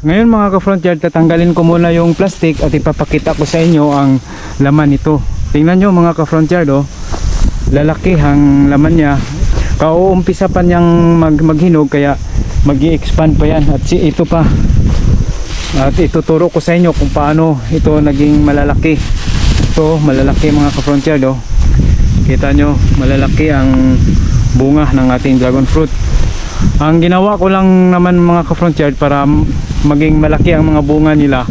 Ngayon mga ka-frontier, tatanggalin ko muna yung plastic at ipapakita ko sa inyo ang laman nito. Tingnan nyo mga ka-frontier do. Lalaki ang laman niya. Kauumpisa pa niyang mag maghinog kaya mag expand pa yan. At si ito pa. At ituturo ko sa inyo kung paano ito naging malalaki. Ito malalaki mga ka-frontier do. Kita nyo malalaki ang bunga ng ating dragon fruit. Ang ginawa ko lang naman mga ka-frontier para maging malaki ang mga bunga nila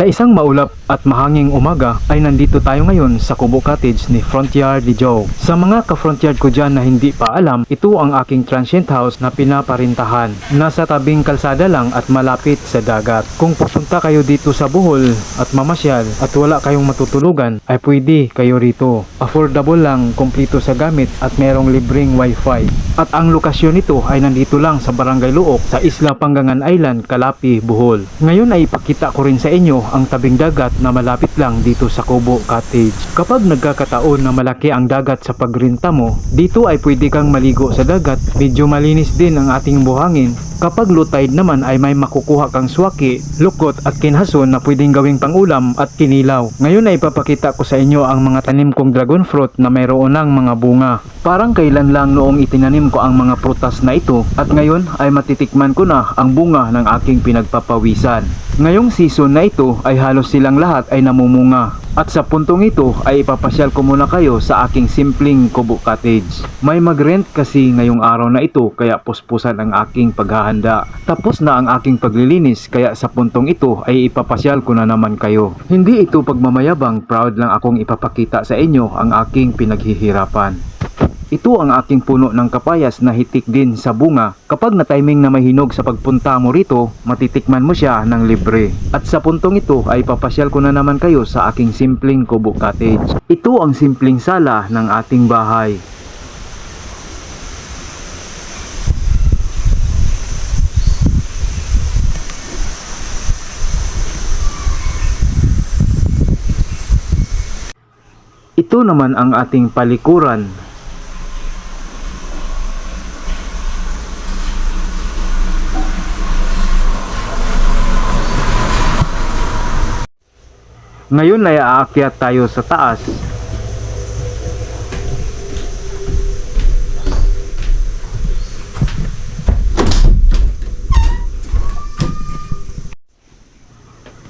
Sa isang maulap at mahanging umaga ay nandito tayo ngayon sa Kubo Cottage ni Frontier de Joe. Sa mga ka-frontier ko dyan na hindi pa alam, ito ang aking transient house na pinaparintahan. Nasa tabing kalsada lang at malapit sa dagat. Kung pupunta kayo dito sa Bohol at mamasyal at wala kayong matutulugan, ay pwede kayo rito. Affordable lang, kumpleto sa gamit at merong libreng wifi. At ang lokasyon nito ay nandito lang sa Barangay Luok sa Isla Panggangan Island, Calapi, Bohol. Ngayon ay ipakita ko rin sa inyo ang tabing dagat na malapit lang dito sa Kubo Cottage. Kapag nagkakataon na malaki ang dagat sa pagrinta mo, dito ay pwede kang maligo sa dagat. Medyo malinis din ang ating buhangin. Kapag low tide naman ay may makukuha kang swaki, lukot at kinhason na pwedeng gawing pangulam at kinilaw. Ngayon ay ipapakita ko sa inyo ang mga tanim kong dragon fruit na mayroon ng mga bunga. Parang kailan lang noong itinanim ko ang mga prutas na ito at ngayon ay matitikman ko na ang bunga ng aking pinagpapawisan. Ngayong season na ito ay halos silang lahat ay namumunga. At sa puntong ito ay ipapasyal ko muna kayo sa aking simpleng kubo cottage. May mag-rent kasi ngayong araw na ito kaya puspusan ang aking paghahanda. Tapos na ang aking paglilinis kaya sa puntong ito ay ipapasyal ko na naman kayo. Hindi ito pagmamayabang, proud lang akong ipapakita sa inyo ang aking pinaghihirapan. Ito ang aking puno ng kapayas na hitik din sa bunga. Kapag na timing na mahinog sa pagpunta mo rito, matitikman mo siya ng libre. At sa puntong ito ay papasyal ko na naman kayo sa aking simpleng kubo cottage. Ito ang simpleng sala ng ating bahay. Ito naman ang ating palikuran Ngayon ay aakyat tayo sa taas.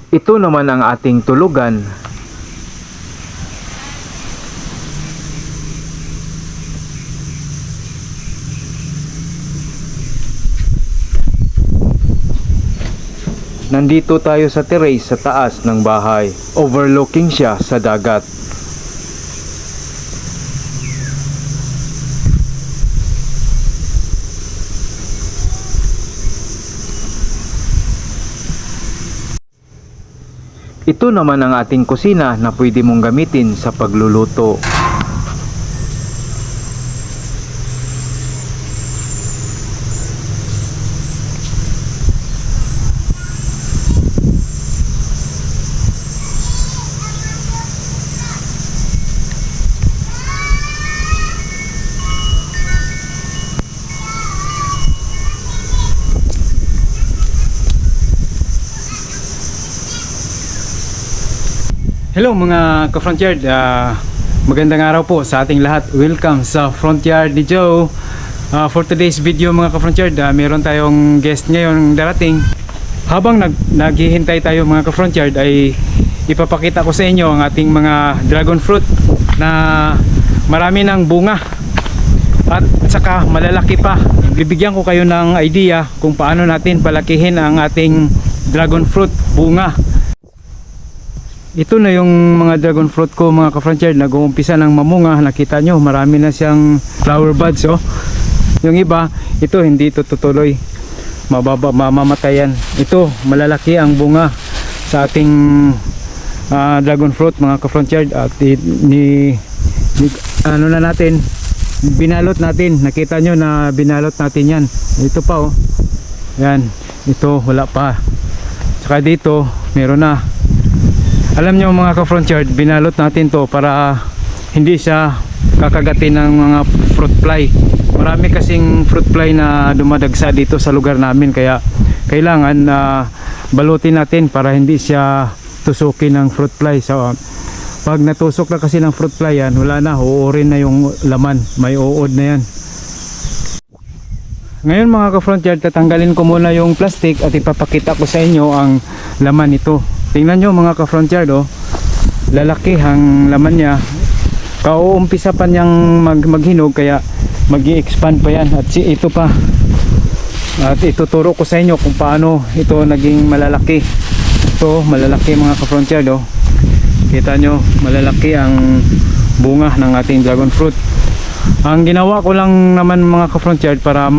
Ito naman ang ating tulugan. Nandito tayo sa terrace sa taas ng bahay. Overlooking siya sa dagat. Ito naman ang ating kusina na pwede mong gamitin sa pagluluto. Hello mga ka-frontier, Ah, magandang araw po sa ating lahat. Welcome sa Frontier di Joe. Ah, for today's video mga ka-frontier, ah, meron tayong guest ngayon darating. Habang nag naghihintay tayo mga ka-frontier ay ipapakita ko sa inyo ang ating mga dragon fruit na marami ng bunga at saka malalaki pa. Bibigyan ko kayo ng idea kung paano natin palakihin ang ating dragon fruit bunga. Ito na yung mga dragon fruit ko mga ka-frontier. Nag-uumpisa ng mamunga. Nakita nyo marami na siyang flower buds oh. yung iba ito hindi ito tutuloy. Mababa mamamatayan. Ito malalaki ang bunga sa ating ah, dragon fruit mga ka-frontier. At ni, ni ano na natin binalot natin. Nakita nyo na binalot natin yan. Ito pa oh. Yan. Ito wala pa. Saka dito meron na Alam nyo mga ka-front yard, binalot natin to para hindi siya kakagatin ng mga fruit fly. Marami kasing fruit fly na dumadagsa dito sa lugar namin kaya kailangan na balutin natin para hindi siya tusukin ng fruit fly. So, pag natusok na kasi ng fruit fly yan, wala na, uurin na yung laman. May uod na yan. Ngayon mga ka-front yard, tatanggalin ko muna yung plastic at ipapakita ko sa inyo ang laman nito. Tingnan nyo mga ka-front yard oh. Lalaki ang laman niya. Kauumpisa pa niyang mag maghinog kaya mag expand pa yan. At si ito pa. At ituturo ko sa inyo kung paano ito naging malalaki. Ito malalaki mga ka-front yard oh. Kita nyo malalaki ang bunga ng ating dragon fruit. Ang ginawa ko lang naman mga ka-front yard para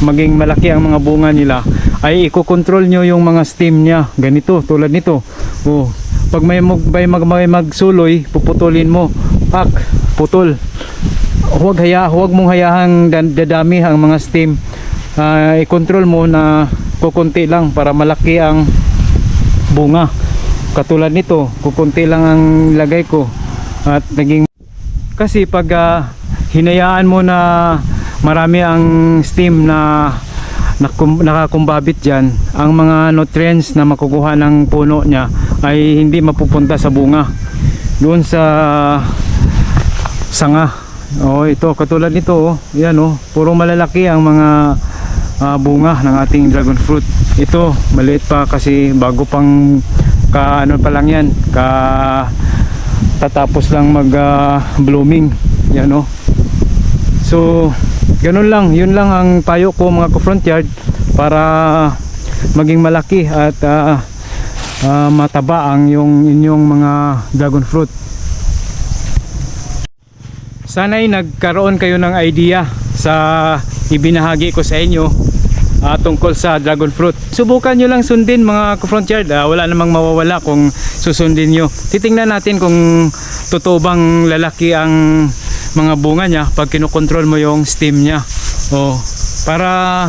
maging malaki ang mga bunga nila ay i-control nyo yung mga stem niya. Ganito, tulad nito. Oh, pag may, mag, may, mag, may magsuloy, puputulin mo. Pak, putol. Huwag, haya, huwag mong hayahang dadami ang mga stem. Ah, i-control mo na kukunti lang para malaki ang bunga. Katulad nito, kukunti lang ang lagay ko. At naging kasi pag ah, hinayaan mo na marami ang steam na nakakumbabit dyan, ang mga nutrients na makukuha ng puno niya ay hindi mapupunta sa bunga. Doon sa sanga. Oh, ito katulad nito, oh. Yan oh, puro malalaki ang mga ah, bunga ng ating dragon fruit. Ito, maliit pa kasi bago pang ka ano pa lang yan, ka tatapos lang mag ah, blooming yan o so ganun lang yun lang ang payo ko mga ka-front yard para maging malaki at ah, ah, mataba ang yung inyong mga dragon fruit sana'y nagkaroon kayo ng idea sa ibinahagi ko sa inyo ah, tungkol sa dragon fruit. Subukan nyo lang sundin mga ka-front yard. ah, wala namang mawawala kung susundin nyo. Titingnan natin kung totoo bang lalaki ang mga bunga niya pag kinokontrol mo yung stem niya. O, para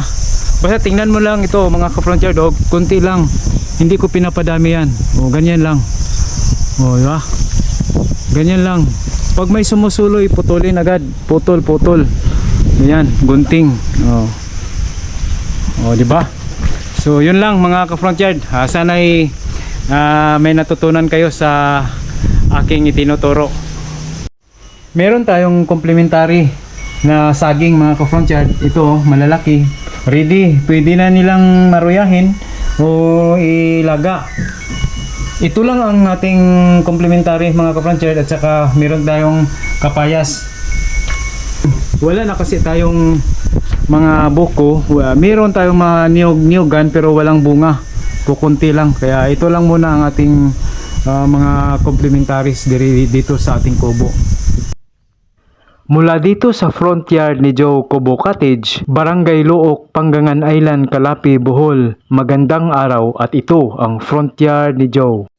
basta tingnan mo lang ito mga ka-front yard. O, kunti lang. Hindi ko pinapadami yan. O, ganyan lang. O, di ba? Ganyan lang. Pag may sumusuloy, putulin agad. Putol, putol. Ganyan, gunting. Oh. Oh, di ba? So, yun lang mga ka-front yard. Ah, sana'y ah, may natutunan kayo sa aking itinuturo. Meron tayong complementary na saging mga ka-front yard. Ito, oh, malalaki. Ready. Pwede na nilang maruyahin o ilaga. Ito lang ang ating complementary mga ka-front yard at saka meron tayong kapayas. Wala na kasi tayong mga buko. Meron tayong mga niyog-niyogan pero walang bunga. Kukunti lang. Kaya ito lang muna ang ating ah, mga complementaries dito sa ating kubo. Mula dito sa front yard ni Joe Kubo Cottage, Barangay Luok, Panggangan Island, Calapi, Bohol. Magandang araw at ito ang front yard ni Joe.